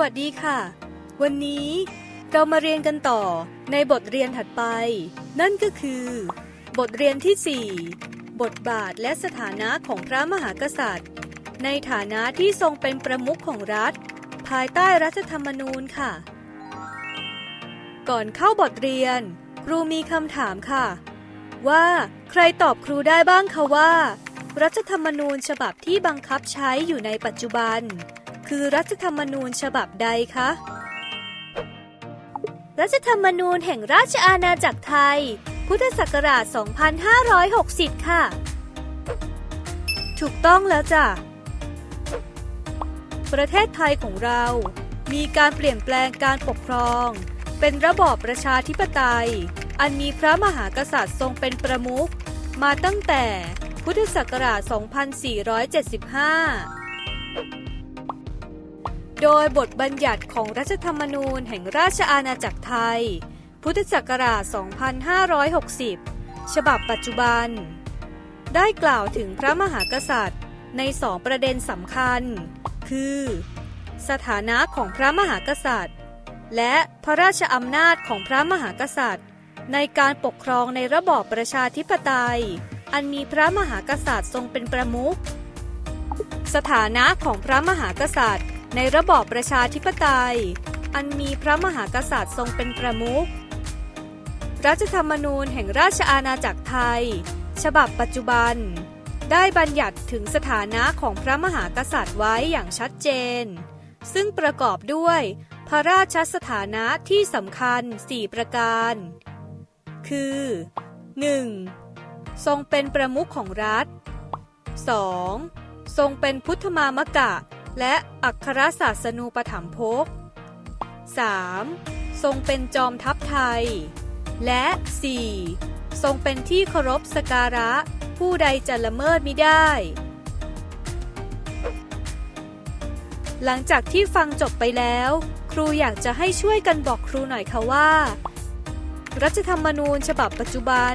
วัสดีค่ะ วันนี้เรามาเรียนกันต่อในบทเรียนถัดไป นั่นก็คือ บทเรียนที่ 4 บทบาทและสถานะของพระมหากษัตริย์ ในฐานะที่ทรงเป็นประมุขของรัฐ ภายใต้รัฐธรรมนูญค่ะ ก่อนเข้าบทเรียน ครูมีคำถามค่ะ ว่าใครตอบครูได้บ้างคะว่า รัฐธรรมนูญฉบับที่บังคับใช้อยู่ในปัจจุบัน คือรัฐธรรมนูญฉบับใดคะ รัฐธรรมนูญแห่งราชอาณาจักรไทย พุทธศักราช 2560 ค่ะ ถูกต้องแล้วจ้ะ ประเทศไทยของเรา มีการเปลี่ยนแปลงการปกครอง เป็นระบอบประชาธิปไตย อันมีพระมหากษัตริย์ทรงเป็นประมุข มาตั้งแต่พุทธศักราช 2475 โดยบทบัญญัติของรัฐธรรมนูญแห่งราชอาณาจักรไทย พุทธศักราช 2560 ฉบับปัจจุบัน ได้กล่าวถึงพระมหากษัตริย์ในสองประเด็นสำคัญ คือ สถานะของพระมหากษัตริย์ และพระราชอำนาจของพระมหากษัตริย์ ในการปกครองในระบอบประชาธิปไตย อันมีพระมหากษัตริย์ทรงเป็นประมุข สถานะของพระมหากษัตริย์ ในระบอบประชาธิปไตย อันมีพระมหากษัตริย์ทรงเป็นประมุข รัฐธรรมนูญแห่งราชอาณาจักรไทย ฉบับปัจจุบัน ได้บัญญัติถึงสถานะของพระมหากษัตริย์ไว้อย่างชัดเจน ซึ่งประกอบด้วย พระราชสถานะที่สำคัญ 4 ประการ คือ 1. ทรงเป็นประมุขของรัฐ 2. ทรงเป็นพุทธมามกะ และอัครศาสนูปถัมภก 3. ทรงเป็นจอมทัพไทย และ 4. ทรงเป็นที่เคารพสการะ ผู้ใดจะละเมิดมิได้ หลังจากที่ฟังจบไปแล้ว ครูอยากจะให้ช่วยกันบอกครูหน่อยค่ะว่า รัฐธรรมนูญฉบับปัจจุบัน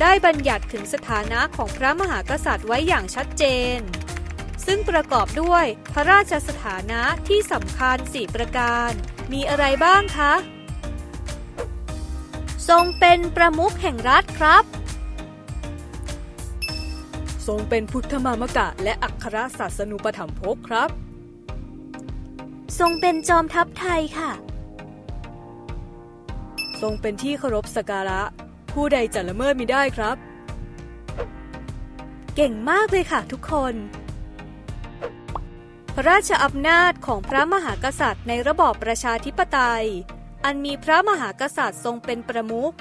ได้บัญญัติถึงสถานะของพระมหากษัตริย์ไว้อย่างชัดเจน ซึ่งประกอบด้วยพระราชสถานะที่สำคัญ4ประการ มีอะไรบ้างคะ ทรงเป็นประมุขแห่งรัฐครับ ทรงเป็นพุทธมามกะและอัครศาสนูปถัมภกครับ ทรงเป็นจอมทัพไทยค่ะ ทรงเป็นที่เคารพสกการะ ผู้ใดจะละเมิดมิได้ครับ เก่งมากเลยค่ะทุกคน พระราชอำนาจของพระมหากษัตริย์ในระบอบประชาธิปไตย อันมีพระมหากษัตริย์ทรงเป็นประมุข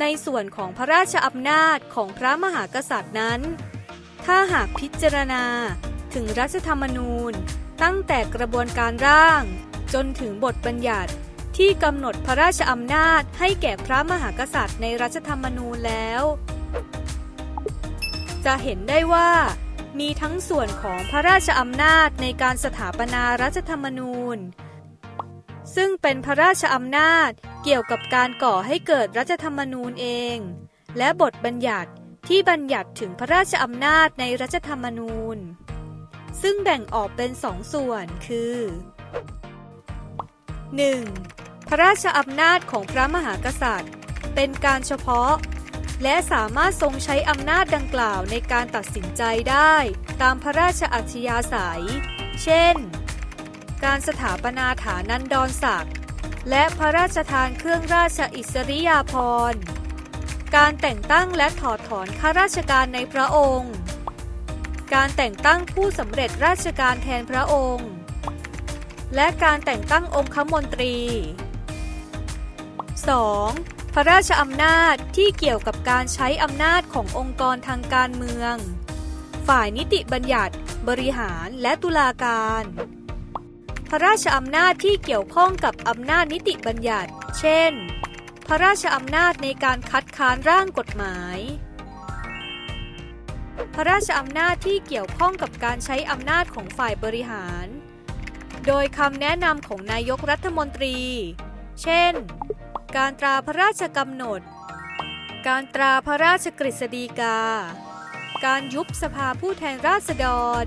ในส่วนของพระราชอำนาจของพระมหากษัตริย์นั้น ถ้าหากพิจารณาถึงรัฐธรรมนูญ ตั้งแต่กระบวนการร่าง จนถึงบทบัญญัติที่กำหนดพระราชอำนาจให้แก่พระมหากษัตริย์ในรัฐธรรมนูญแล้ว จะเห็นได้ว่า มีทั้งส่วนของพระราชอำนาจในการสถาปนารัฐธรรมนูญ ซึ่งเป็นพระราชอำนาจเกี่ยวกับการก่อให้เกิดรัฐธรรมนูญเอง และบทบัญญัติที่บัญญัติถึงพระราชอำนาจในรัฐธรรมนูญ ซึ่งแบ่งออกเป็นสองส่วนคือ 1. พระราชอำนาจของพระมหากษัตริย์ เป็นการเฉพาะ และสามารถทรงใช้อำนาจดังกล่าวในการตัดสินใจได้ ตามพระราชอัธยาศัย เช่น การสถาปนาฐานันดรศักดิ์และพระราชทานเครื่องราชอิสริยาภรณ์ การแต่งตั้งและถอดถอนข้าราชการในพระองค์ การแต่งตั้งผู้สำเร็จราชการแทนพระองค์ และการแต่งตั้งองคมนตรี 2. พระราชอำนาจที่เกี่ยวกับการใช้อำนาจขององค์กรทางการเมือง ฝ่ายนิติบัญญัติ บริหารและตุลาการ พระราชอำนาจที่เกี่ยวข้องกับอำนาจนิติบัญญัติ เช่น พระราชอำนาจในการคัดค้านร่างกฎหมาย พระราชอำนาจที่เกี่ยวข้องกับการใช้อำนาจของฝ่ายบริหาร โดยคำแนะนำของนายกรัฐมนตรี เช่น การตราพระราชกำหนด การตราพระราชกฤษฎีกา การยุบสภาผู้แทนราษฎร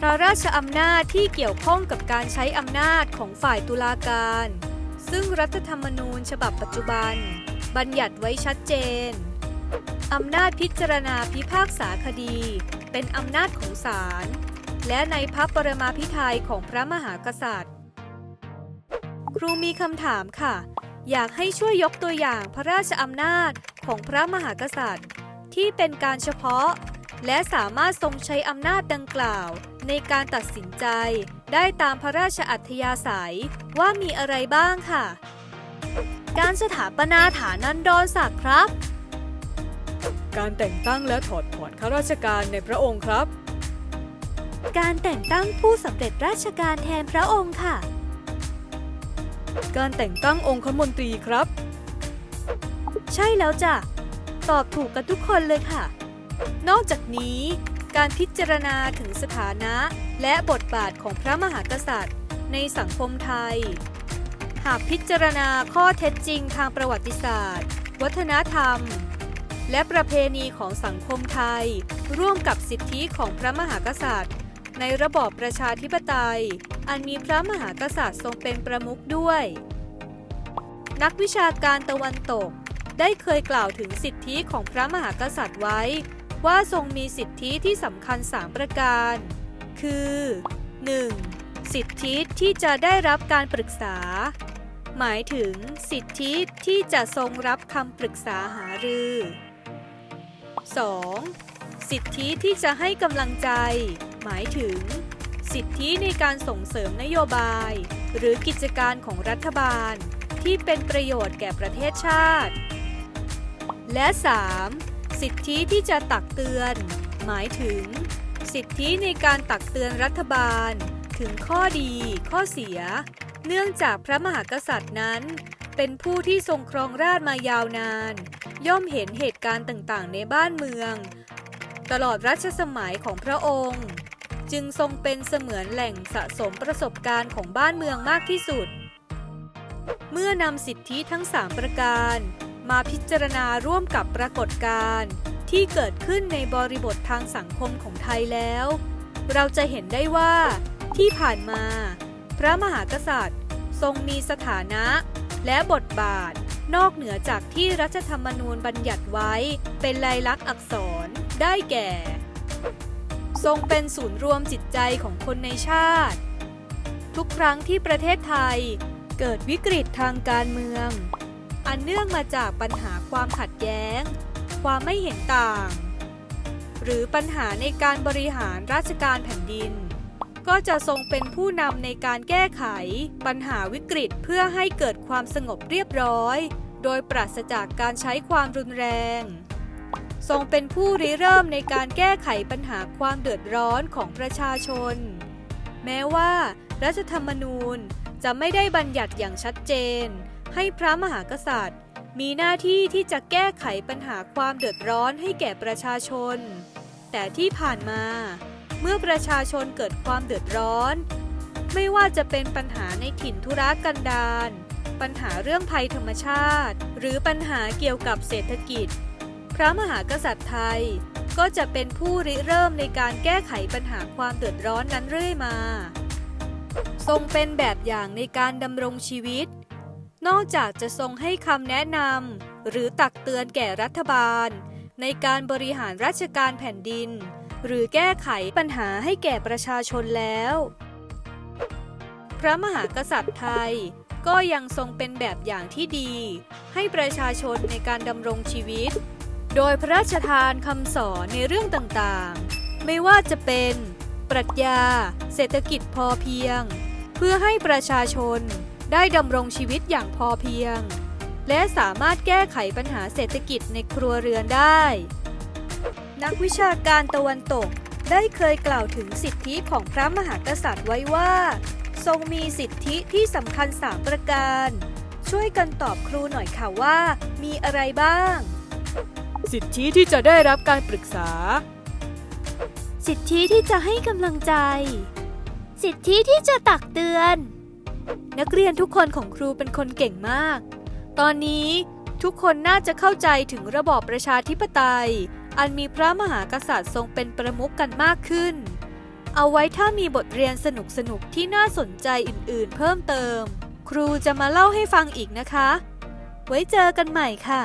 พระราชอำนาจที่เกี่ยวข้องกับการใช้อำนาจของฝ่ายตุลาการ ซึ่งรัฐธรรมนูญฉบับปัจจุบัน บัญญัติไว้ชัดเจน อำนาจพิจารณาพิพากษาคดี เป็นอำนาจของศาลและในพระปรมาภิไธยของพระมหากษัตริย์ ครูมีคำถามค่ะ อยากให้ช่วยยกตัวอย่างพระราชอำนาจของพระมหากษัตริย์ ที่เป็นการเฉพาะ และสามารถทรงใช้อำนาจดังกล่าว ในการตัดสินใจ ได้ตามพระราชอัธยาศัยว่ามีอะไรบ้างค่ะ การสถาปนาฐานันดรศักดิ์ครับ การแต่งตั้งและถอดถอนข้าราชการในพระองค์ครับ การแต่งตั้งผู้สำเร็จราชการแทนพระองค์ค่ะ การแต่งตั้งองคมนตรีครับ ใช่แล้วจ้ะ ตอบถูกกันทุกคนเลยค่ะ นอกจากนี้ การพิจารณาถึงสถานะและบทบาทของพระมหากษัตริย์ ในสังคมไทย หากพิจารณาข้อเท็จจริงทางประวัติศาสตร์ วัฒนธรรม และประเพณีของสังคมไทย ร่วมกับสิทธิของพระมหากษัตริย์ ในระบอบประชาธิปไตย อันมีพระมหากษัตริย์ทรงเป็นประมุขด้วย นักวิชาการตะวันตก ได้เคยกล่าวถึงสิทธิของพระมหากษัตริย์ไว้ ว่าทรงมีสิทธิที่สำคัญ 3 ประการ คือ 1. สิทธิที่จะได้รับการปรึกษา หมายถึงสิทธิที่จะทรงรับคำปรึกษาหารือ 2. สิทธิที่จะให้กำลังใจ หมายถึง สิทธิในการส่งเสริมนโยบาย หรือกิจการของรัฐบาล ที่เป็นประโยชน์แก่ประเทศชาติ และ 3. สิทธิที่จะตักเตือน หมายถึง สิทธิในการตักเตือนรัฐบาล ถึงข้อดี ข้อเสีย เนื่องจากพระมหากษัตริย์นั้น เป็นผู้ที่ทรงครองราชมายาวนาน ย่อมเห็นเหตุการณ์ต่างๆ ในบ้านเมือง ตลอดรัชสมัยของพระองค์ จึงทรงเป็นเสมือนแหล่งสะสมประสบการณ์ของบ้านเมืองมากที่สุด เมื่อนำสิทธิทั้ง 3 ประการ มาพิจารณาร่วมกับปรากฏการณ์ที่เกิดขึ้นในบริบททางสังคมของไทยแล้ว เราจะเห็นได้ว่า ที่ผ่านมา พระมหากษัตริย์ ทรงมีสถานะ และบทบาท นอกเหนือจากที่รัฐธรรมนูญบัญญัติไว้เป็นลายลักษณ์อักษรได้แก่ ทรงเป็นศูนย์รวมจิตใจของคนในชาติ ทุกครั้งที่ประเทศไทยเกิดวิกฤตทางการเมือง อันเนื่องมาจากปัญหาความขัดแย้ง ความไม่เห็นต่าง หรือปัญหาในการบริหารราชการแผ่นดิน ก็จะทรงเป็นผู้นำในการแก้ไข ปัญหาวิกฤตเพื่อให้เกิดความสงบเรียบร้อย โดยปราศจากการใช้ความรุนแรง ทรงเป็นผู้ริเริ่มในการแก้ไขปัญหาความเดือดร้อนของประชาชน แม้ว่า รัฐธรรมนูญจะไม่ได้บัญญัติอย่างชัดเจน ให้พระมหากษัตริย์ มีหน้าที่ที่จะแก้ไขปัญหาความเดือดร้อนให้แก่ประชาชน แต่ที่ผ่านมา เมื่อประชาชนเกิดความเดือดร้อน ไม่ว่าจะเป็นปัญหาในถิ่นธุรกันดารปัญหาเรื่องภัยธรรมชาติ หรือปัญหาเกี่ยวกับเศรษฐกิจ พระมหากษัตริย์ไทย ก็จะเป็นผู้ริเริ่มในการแก้ไขปัญหาความเดือดร้อนนั้นเรื่อยมา ทรงเป็นแบบอย่างในการดำรงชีวิต นอกจากจะทรงให้คำแนะนำหรือตักเตือนแก่รัฐบาล ในการบริหารราชการแผ่นดิน หรือแก้ไขปัญหาให้แก่ประชาชนแล้ว พระมหากษัตริย์ไทยก็ยังทรงเป็นแบบอย่างที่ดี ให้ประชาชนในการดำรงชีวิต โดยพระราชทานคำสอนในเรื่องต่างๆ ไม่ว่าจะเป็นปรัชญา เศรษฐกิจพอเพียง เพื่อให้ประชาชนได้ดำรงชีวิตอย่างพอเพียง และสามารถแก้ไขปัญหาเศรษฐกิจในครัวเรือนได้ นักวิชาการตะวันตกได้เคยกล่าวถึงสิทธิของพระมหากษัตริย์ไว้ว่า ทรงมีสิทธิที่สำคัญ3ประการ ช่วยกันตอบครูหน่อยค่ะว่า มีอะไรบ้าง สิทธิที่จะได้รับการปรึกษา สิทธิที่จะให้กำลังใจ สิทธิที่จะตักเตือน นักเรียนทุกคนของครูเป็นคนเก่งมาก ตอนนี้ทุกคนน่าจะเข้าใจถึงระบอบประชาธิปไตย อันมีพระมหากษัตริย์ทรงเป็นประมุขกันมากขึ้น เอาไว้ถ้ามีบทเรียนสนุกๆที่น่าสนใจอื่นๆ เพิ่มเติม ครูจะมาเล่าให้ฟังอีกนะคะ ไว้เจอกันใหม่ค่ะ